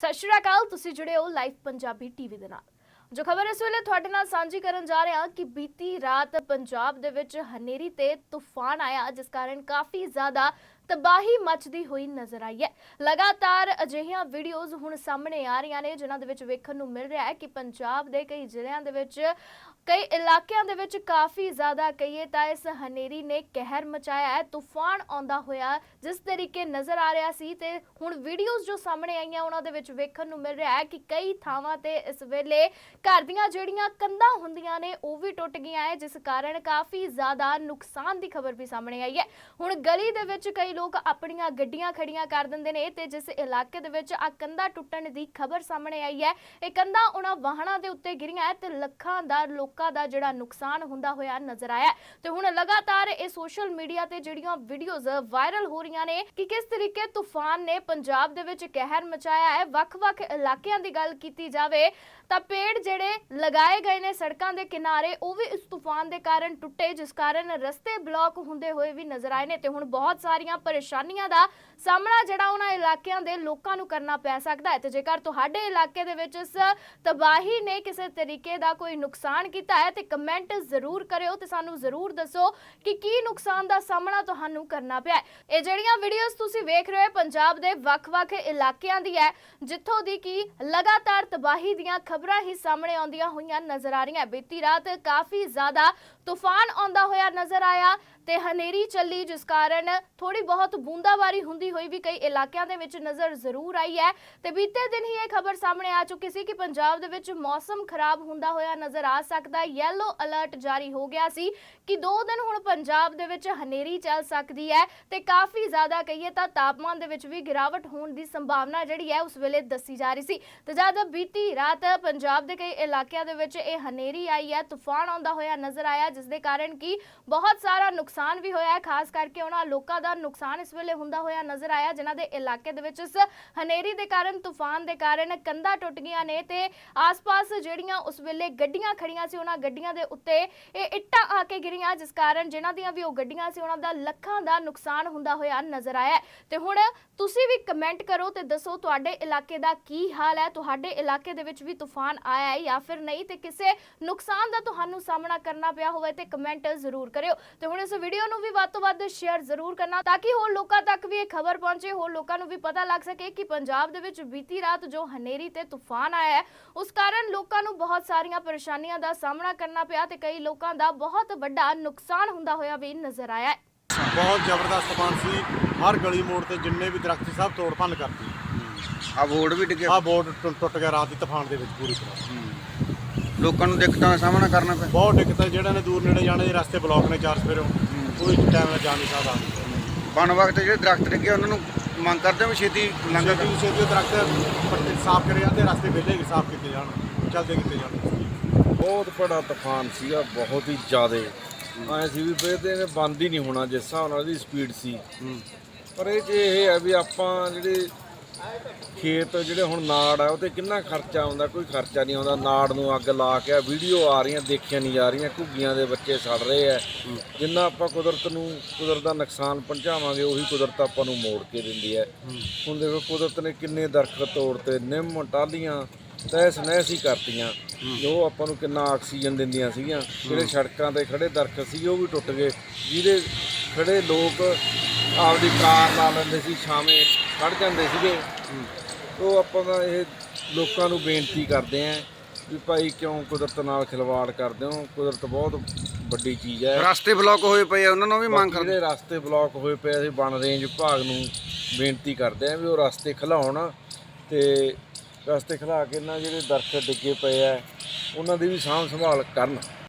ਸਤਿ ਸ਼੍ਰੀ ਅਕਾਲ, ਤੁਸੀਂ ਜੁੜੇ ਹੋ ਲਾਈਵ ਪੰਜਾਬੀ ਟੀਵੀ ਦੇ ਨਾਲ। ਜੋ ਖਬਰ ਇਸ ਵੇਲੇ ਤੁਹਾਡੇ ਨਾਲ ਸਾਂਝੀ ਕਰਨ ਜਾ ਰਹੇ ਹਾਂ ਕਿ ਬੀਤੀ ਰਾਤ ਪੰਜਾਬ ਦੇ ਵਿੱਚ ਹਨੇਰੀ ਤੇ ਤੂਫਾਨ ਆਇਆ, ਜਿਸ ਕਾਰਨ ਕਾਫੀ ਜ਼ਿਆਦਾ ਤਬਾਹੀ ਮਚਦੀ ਹੋਈ ਨਜ਼ਰ ਆਈ ਹੈ। ਲਗਾਤਾਰ ਅਜਿਹੀਆਂ ਵੀਡੀਓਜ਼ ਹੁਣ ਸਾਹਮਣੇ ਆ ਰਹੀਆਂ ਨੇ, ਜਿਨ੍ਹਾਂ ਦੇ ਵਿੱਚ ਵੇਖਣ ਨੂੰ ਮਿਲ ਰਿਹਾ ਹੈ ਕਿ ਪੰਜਾਬ ਦੇ ਕਈ ਜ਼ਿਲ੍ਹਿਆਂ ਦੇ ਵਿੱਚ, ਕਈ ਇਲਾਕਿਆਂ ਦੇ ਵਿੱਚ ਕਾਫੀ ਜ਼ਿਆਦਾ ਕਹੀਏ ਤਾਂ ਇਸ ਹਨੇਰੀ ਨੇ ਕਹਿਰ ਮਚਾਇਆ ਹੈ, ਤੂਫਾਨ ਆਉਂਦਾ ਹੋਇਆ, ਜਿਸ ਤਰੀਕੇ ਨਜ਼ਰ ਆ ਰਿਹਾ ਸੀ ਤੇ ਹੁਣ ਵੀਡੀਓਜ਼ ਜੋ ਸਾਹਮਣੇ ਆਈਆਂ, ਉਹਨਾਂ ਦੇ ਵਿੱਚ ਵੇਖਣ ਨੂੰ ਮਿਲ ਰਿਹਾ ਹੈ ਕਿ ਕਈ ਥਾਵਾਂ ਤੇ ਇਸ ਵੇਲੇ ਘਰ ਦੀਆਂ ਜਿਹੜੀਆਂ ਕੰਧਾਂ ਹੁੰਦੀਆਂ ਨੇ, ਉਹ ਵੀ ਟੁੱਟ ਗਈਆਂ ਹੈ, ਜਿਸ ਕਾਰਨ ਕਾਫੀ ਜ਼ਿਆਦਾ ਨੁਕਸਾਨ ਦੀ ਖਬਰ ਵੀ ਸਾਹਮਣੇ ਆਈ ਹੈ। ਹੁਣ ਗਲੀ ਦੇ ਵਿੱਚ ਕਈ ਲੋਕ ਆਪਣੀਆਂ ਗੱਡੀਆਂ ਖੜੀਆਂ ਕਰ ਦਿੰਦੇ ਨੇ ਤੇ ਜਿਸ ਇਲਾਕੇ ਦੇ ਵਿੱਚ ਆ ਕੰਧਾਂ ਟੁੱਟਣ ਦੀ ਖਬਰ ਸਾਹਮਣੇ ਆਈ ਹੈ, ਇਹ ਕੰਧਾਂ ਉਹਨਾਂ ਵਾਹਨਾਂ ਦੇ ਉੱਤੇ ਗਿਰੀਆਂ ਤੇ ਲੱਖਾਂ ਦਾ, ਲੋਕਾਂ ਦਾ ਜਿਹੜਾ ਨੁਕਸਾਨ ਹੁੰਦਾ ਹੋਇਆ ਨਜ਼ਰ ਆਇਆ ਤੇ ਹੁਣ ਲਗਾਤਾਰ ਇਹ ਸੋਸ਼ਲ ਮੀਡੀਆ ਤੇ ਜਿਹੜੀਆਂ ਵੀਡੀਓਜ਼ ਵਾਇਰਲ ਹੋ ਰਹੀਆਂ ਨੇ, ਕਿ ਕਿਸ ਤਰੀਕੇ ਤੂਫਾਨ ਨੇ ਪੰਜਾਬ ਦੇ ਵਿੱਚ ਕਹਿਰ ਮਚਾਇਆ ਹੈ, ਵੱਖ-ਵੱਖ ਇਲਾਕਿਆਂ ਦੀ ਗੱਲ ਕੀਤੀ ਜਾਵੇ, ਤਾਂ ਪੇੜ ਜਿਹੜੇ ਲਗਾਏ ਗਏ ਨੇ ਸੜਕਾਂ ਦੇ ਕਿਨਾਰੇ, ਉਹ ਵੀ ਇਸ ਤੂਫਾਨ ਦੇ ਕਾਰਨ ਟੁੱਟੇ, ਜਿਸ ਕਾਰਨ ਰਸਤੇ ਬਲੌਕ ਹੁੰਦੇ ਹੋਏ ਵੀ ਨਜ਼ਰ ਆਏ ਨੇ। ਤੇ ਹੁਣ ਬਹੁਤ ਸਾਰੀਆਂ ਪਰੇਸ਼ਾਨੀਆਂ ਦਾ ਸਾਹਮਣਾ ਜਿਹੜਾ ਉਹਨਾਂ ਇਲਾਕਿਆਂ ਦੇ ਲੋਕਾਂ ਨੂੰ ਕਰਨਾ ਪੈ ਸਕਦਾ ਹੈ ਤੇ ਜੇਕਰ ਤੁਹਾਡੇ ਇਲਾਕੇ ਦੇ ਵਿੱਚ ਇਸ ਤਬਾਹੀ ਨੇ ਕਿਸੇ ਤਰੀਕੇ ਦਾ ਕੋਈ ਨੁਕਸਾਨ ਕੀਤਾ ਹੈ ਤੇ ਕਮੈਂਟ ਜ਼ਰੂਰ ਕਰਿਓ ਤੇ ਸਾਨੂੰ ਜ਼ਰੂਰ ਦੱਸੋ ਕਿ ਕੀ ਨੁਕਸਾਨ ਦਾ ਸਾਹਮਣਾ ਤੁਹਾਨੂੰ ਕਰਨਾ ਪਿਆ ਇਹ ਜਿਹੜੀਆਂ ਵੀਡੀਓਜ਼ ਤੁਸੀਂ ਵੇਖ ਰਹੇ ਹੋ ਪੰਜਾਬ ਦੇ ਵੱਖ-ਵੱਖ ਇਲਾਕਿਆਂ ਦੀ ਹੈ, ਜਿੱਥੋਂ ਦੀ ਕੀ ਲਗਾਤਾਰ ਤਬਾਹੀ ਦੀਆਂ ਖਬਰਾਂ ਹੀ ਸਾਹਮਣੇ ਆਉਂਦੀਆਂ ਹੋਈਆਂ ਨਜ਼ਰ ਆ ਰਹੀਆਂ। ਬੀਤੀ ਰਾਤ ਕਾਫੀ ਜ਼ਿਆਦਾ ਤੂਫਾਨ ਆਉਂਦਾ ਹੋਇਆ ਨਜ਼ਰ ਆਇਆ। ਤੇ ਹਨੇਰੀ ਚੱਲੀ, ਜਿਸ ਕਾਰਨ ਥੋੜੀ ਬਹੁਤ ਬੂੰਦਾਬਾਰੀ ਹੁੰਦੀ ਹੋਈ ਵੀ ਕਈ ਇਲਾਕਿਆਂ ਦੇ ਵਿੱਚ ਨਜ਼ਰ ਜ਼ਰੂਰ ਆਈ ਹੈ। ਤੇ ਬੀਤੇ ਦਿਨ ਹੀ ਇਹ ਖਬਰ ਸਾਹਮਣੇ ਆ ਚੁੱਕੀ ਸੀ ਕਿ ਪੰਜਾਬ ਦੇ ਵਿੱਚ ਮੌਸਮ ਖਰਾਬ ਹੁੰਦਾ ਹੋਇਆ ਨਜ਼ਰ ਆ ਸਕਦਾ ਯੈਲੋ ਅਲਰਟ ਜਾਰੀ ਹੋ ਗਿਆ ਸੀ ਕਿ 2 ਦਿਨ ਹੁਣ ਪੰਜਾਬ ਦੇ ਵਿੱਚ ਹਨੇਰੀ ਚੱਲ ਸਕਦੀ ਹੈ ਤੇ ਕਾਫੀ ਜ਼ਿਆਦਾ ਕਹੀਏ ਤਾਂ ਤਾਪਮਾਨ ਦੇ ਵਿੱਚ ਵੀ ਗਿਰਾਵਟ ਹੋਣ ਦੀ ਸੰਭਾਵਨਾ ਜਿਹੜੀ ਹੈ ਉਸ ਵੇਲੇ ਦੱਸੀ ਜਾ ਰਹੀ ਸੀ। ਤੇ ਜਦ ਬੀਤੀ ਰਾਤ ਪੰਜਾਬ ਦੇ ਕਈ ਇਲਾਕਿਆਂ ਦੇ ਵਿੱਚ ਇਹ ਹਨੇਰੀ ਆਈ ਹੈ, ਤੂਫਾਨ ਆਉਂਦਾ ਹੋਇਆ ਨਜ਼ਰ ਆਇਆ, ਜਿਸ ਦੇ ਕਾਰਨ ਕਿ ਬਹੁਤ ਸਾਰਾ ਨੁਕਸਾਨ ਨੁਕਸਾਨ ਵੀ ਹੋਇਆ ਹੈ, ਖਾਸ ਕਰਕੇ ਉਹਨਾਂ ਲੋਕਾਂ ਦਾ ਨੁਕਸਾਨ ਇਸ ਵੇਲੇ ਹੁੰਦਾ ਹੋਇਆ ਨਜ਼ਰ ਆਇਆ, ਜਿਨ੍ਹਾਂ ਦੇ ਇਲਾਕੇ ਦੇ ਵਿੱਚ ਇਸ ਹਨੇਰੀ ਦੇ ਕਾਰਨ, ਤੂਫਾਨ ਦੇ ਕਾਰਨ ਕੰਧਾਂ ਟੁੱਟ ਗਈਆਂ ਨੇ ਤੇ ਆਸ-ਪਾਸ ਜਿਹੜੀਆਂ ਉਸ ਵੇਲੇ ਗੱਡੀਆਂ ਖੜੀਆਂ ਸੀ, ਉਹਨਾਂ ਗੱਡੀਆਂ ਦੇ ਉੱਤੇ ਇਹ ਇੱਟਾਂ ਆ ਕੇ ਗਿਰੀਆਂ, ਜਿਸ ਕਾਰਨ ਜਿਨ੍ਹਾਂ ਦੀਆਂ ਵੀ ਉਹ ਗੱਡੀਆਂ ਸੀ, ਉਹਨਾਂ ਦਾ ਲੱਖਾਂ ਦਾ ਨੁਕਸਾਨ ਹੁੰਦਾ ਹੋਇਆ ਨਜ਼ਰ ਆਇਆ ਤੇ ਹੁਣ ਤੁਸੀਂ ਵੀ ਕਮੈਂਟ ਕਰੋ ਤੇ ਦੱਸੋ ਤੁਹਾਡੇ ਇਲਾਕੇ ਦਾ ਕੀ ਹਾਲ ਹੈ? ਤੁਹਾਡੇ ਇਲਾਕੇ ਦੇ ਵਿੱਚ ਵੀ ਤੂਫਾਨ ਆਇਆ ਹੈ ਜਾਂ ਫਿਰ ਨਹੀਂ? ਤੇ ਕਿਸੇ ਨੁਕਸਾਨ ਦਾ ਤੁਹਾਨੂੰ ਸਾਹਮਣਾ ਕਰਨਾ ਪਿਆ ਹੋਵੇ ਤੇ ਕਮੈਂਟ ਜ਼ਰੂਰ ਕਰਿਓ। ਤੇ ਹੁਣ ਇਸ ਵੀਡੀਓ ਨੂੰ ਵੀ ਵੱਧ ਤੋਂ ਵੱਧ ਸ਼ੇਅਰ ਜ਼ਰੂਰ ਕਰਨਾ ਤਾਂ ਕਿ ਹੋਰ ਲੋਕਾਂ ਤੱਕ ਵੀ ਇਹ ਖਬਰ ਪਹੁੰਚੇ ਹੋਰ ਲੋਕਾਂ ਨੂੰ ਵੀ ਪਤਾ ਲੱਗ ਸਕੇ ਕਿ ਪੰਜਾਬ ਦੇ ਵਿੱਚ ਬੀਤੀ ਰਾਤ ਜੋ ਹਨੇਰੀ ਤੇ ਤੂਫਾਨ ਆਇਆ ਹੈ ਉਸ ਕਾਰਨ ਲੋਕਾਂ ਨੂੰ ਬਹੁਤ ਸਾਰੀਆਂ ਪਰੇਸ਼ਾਨੀਆਂ ਦਾ ਸਾਹਮਣਾ ਕਰਨਾ ਪਿਆ ਤੇ ਕਈ ਲੋਕਾਂ ਦਾ ਬਹੁਤ ਵੱਡਾ ਨੁਕਸਾਨ ਹੁੰਦਾ ਹੋਇਆ ਵੀ ਨਜ਼ਰ ਆਇਆ ਹੈ। ਬਹੁਤ ਜ਼ਬਰਦਸਤ ਤੂਫਾਨ ਸੀ। ਹਰ ਗਲੀ ਮੋੜ ਤੇ ਜਿੰਨੇ ਵੀ ਦਰਖਤ ਸੀ ਸਭ ਤੋੜ ਭੰਨ ਕਰਤੀ। ਆ ਬੋਰਡ ਵੀ ਡਿੱਗਿਆ। ਆਹ ਬੋਰਡ ਟੁੱਟ- ਟੁੱਟ ਗਿਆ ਰਾਤ ਦੀ ਤੂਫਾਨ ਦੇ ਵਿੱਚ ਪੂਰੀ ਤਰ੍ਹਾਂ। ਲੋਕਾਂ ਨੂੰ ਦਿੱਕਤਾਂ ਦਾ ਸਾਹਮਣਾ ਕਰਨਾ ਪਿਆ। ਬਹੁਤ ਦਿੱਕਤ ਹੈ ਜਿਹੜਾ ਨੇ ਦੂਰ ਨੇੜੇ ਜਾਣੇ ਦੇ ਰਸਤੇ ਬਲੌਕ ਨੇ ਚਾਰ ਸਵੇਰੋਂ। ਕੋਈ ਟਾਈਮ ਨਾਲ ਜਾ ਨਹੀਂ ਸਕਦਾ। ਬਣ ਵਕਤ ਜਿਹੜੇ ਦਰਖਤ ਡਿੱਗੇ ਉਹਨਾਂ ਨੂੰ ਮੰਗ ਕਰਦੇ ਹਾਂ ਵੀ ਛੇਤੀ ਲੰਘ ਛੇਤੀ ਛੇਤੀ ਦਰਖਤ ਪੱਟੇ ਸਾਫ਼ ਕਰੇ ਜਾਂਦੇ ਰਸਤੇ ਵਿਹਲੇ ਸਾਫ਼ ਕੀਤੇ ਜਾਣ ਚੱਲਦੇ ਕੀਤੇ ਜਾਣ। ਬਹੁਤ ਬੜਾ ਤੂਫਾਨ ਸੀਗਾ ਬਹੁਤ ਹੀ ਜ਼ਿਆਦੇ। ਐ ਸੀ ਵੀ ਬੇਦੇ ਨੇ ਬੰਦ ਹੀ ਨਹੀਂ ਹੋਣਾ ਜਿਸ ਹਿਸਾਬ ਨਾਲ ਦੀ ਸਪੀਡ ਸੀ। ਪਰ ਇਹ 'ਚ ਇਹ ਹੈ ਵੀ ਆਪਾਂ ਜਿਹੜੇ ਖੇਤ ਜਿਹੜੇ ਹੁਣ ਨਾੜ ਆ ਉਹ ਤੇ ਕਿੰਨਾ ਖਰਚਾ ਆਉਂਦਾ? ਕੋਈ ਖਰਚਾ ਨਹੀਂ ਆਉਂਦਾ। ਨਾੜ ਨੂੰ ਅੱਗ ਲਾ ਕੇ ਵੀਡੀਓ ਆ ਰਹੀਆਂ, ਦੇਖੀਆਂ ਨਹੀਂ ਜਾ ਰਹੀਆਂ। ਘੁੱਗੀਆਂ ਦੇ ਬੱਚੇ ਸੜ ਰਹੇ ਆ। ਜਿੰਨਾ ਆਪਾਂ ਕੁਦਰਤ ਨੂੰ, ਕੁਦਰਤ ਦਾ ਨੁਕਸਾਨ ਪਹੁੰਚਾਵਾਂਗੇ, ਉਹੀ ਕੁਦਰਤ ਆਪਾਂ ਨੂੰ ਮੋੜ ਕੇ ਦਿੰਦੀ ਹੈ। ਹੁਣ ਦੇਖੋ, ਕੁਦਰਤ ਨੇ ਕਿੰਨੇ ਦਰਖਤ ਤੋੜਤੇ, ਨਿੰਮ, ਟਾਹਲੀਆਂ, ਤਹਿਸ ਨਹਿਸ ਹੀ ਕਰਤੀਆਂ। ਜੋ ਆਪਾਂ ਨੂੰ ਕਿੰਨਾ ਆਕਸੀਜਨ ਦਿੰਦੀਆਂ ਸੀਗੀਆਂ, ਜਿਹੜੇ ਸੜਕਾਂ ਤੇ ਖੜੇ ਦਰਖਤ ਸੀ, ਉਹ ਵੀ ਟੁੱਟ ਗਏ। ਜਿਹਦੇ ਖੜੇ ਲੋਕ ਆਪਦੀ ਕਾਰ ਲਾ ਲੈਂਦੇ ਸੀ ਛਾਵੇਂ ਖੜ ਜਾਂਦੇ ਸੀਗੇ। ਉਹ ਆਪਾਂ ਦਾ ਇਹ ਲੋਕਾਂ ਨੂੰ ਬੇਨਤੀ ਕਰਦੇ ਆਂ ਵੀ ਭਾਈ ਕਿਉਂ ਕੁਦਰਤ ਨਾਲ ਖਿਲਵਾੜ ਕਰਦੇ ਹੋ? ਕੁਦਰਤ ਬਹੁਤ ਵੱਡੀ ਚੀਜ਼ ਹੈ। ਰਸਤੇ ਬਲੌਕ ਹੋਏ ਪਏ ਆ ਉਹਨਾਂ ਨੂੰ ਵੀ ਮੰਗ ਕਰਦੇ ਰਸਤੇ ਬਲੌਕ ਹੋਏ ਪਏ ਅਸੀਂ ਬਣ ਰੇਂਜ ਵਿਭਾਗ ਨੂੰ ਬੇਨਤੀ ਕਰਦੇ ਆਂ ਵੀ ਉਹ ਰਸਤੇ ਖਲਾਉਣ ਤੇ ਰਸਤੇ ਖਲਾ ਕੇ ਨਾ ਜਿਹੜੇ ਦਰਖਤ ਡਿੱਗੇ ਪਏ ਆ ਉਹਨਾਂ ਦੀ ਵੀ ਸਾਂਭ ਸੰਭਾਲ ਕਰਨ।